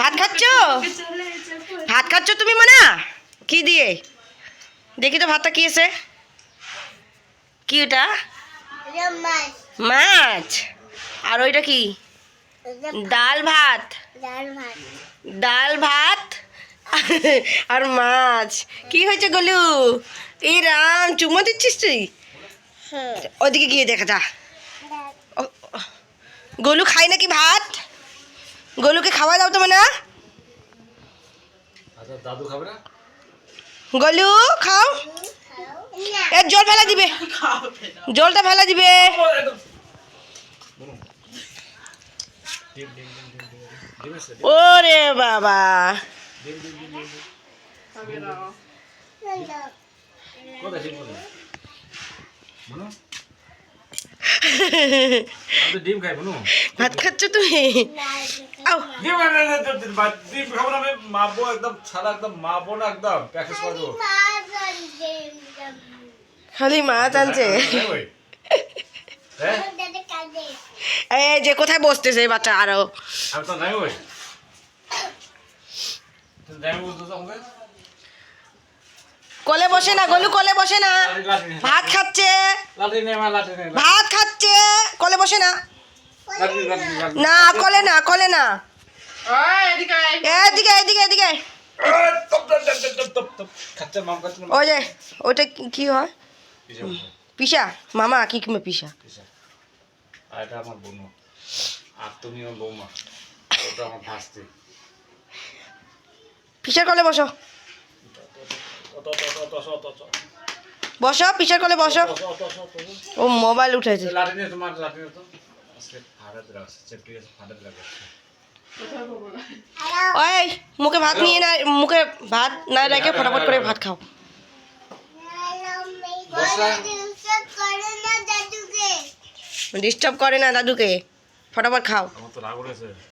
ভাত খাচ্ছ? ভাত খাচ্ছ তুমি মানা? কি দিয়ে? দেখি তো ভাতটা কি আছে। কি ওটা? মাছ। আর ওইটা কি? ডাল ভাত। ডাল ভাত আর মাছ। কি হয়েছে গলু? এই রাম চুমো দিচ্ছিস তুই? ওদিকে গিয়ে দেখা যা। গলু খাই নাকি ভাত? গলুকে খাওয়া দাও তো মানে আচ্ছা দাদু খাবে না? গলু খাও। এ জল ফেলা দিবে। জলটা ফেলা দিবে। ওরে বাবা। কোথায় ডিম খাই ভাত খাচ্ছ তুমি? আও। ডিম ডিম খাব না আমি একদম ছাড়া একদম না একদম প্র্যাকটিস করে দেবো। খালি মাছ আনছে। এই যে কোথায় বসতেছে বাচ্চা? আরও। আমি তো ওই তুমি কোলে বসে না গলু কোলে বসে না। ভাত খাচ্ছে। ভাত খাচ্ছে। কোলে বসে না। না কোলে না কোলে না। এদিকে এদিকে এদিকে। ওই যে ওটা কি- কি হয়? পিসা মামা কি কিমে পিসা? এটা আমার বোনু আর তুমি বৌমা। ওটা আমার ভাস্তি। পিসার কোলে বসো। বসো পিসার কলে বসো। ও মোবাইল উঠেছে? ওই মুখে ভাত নিয়ে না মুখে ভাত না রেখে ফটাফট করে ভাত খাও। ডিস্টার্ব করে না দাদুকে। ফটাফট খাও। আমার তো রাগ উঠেছে।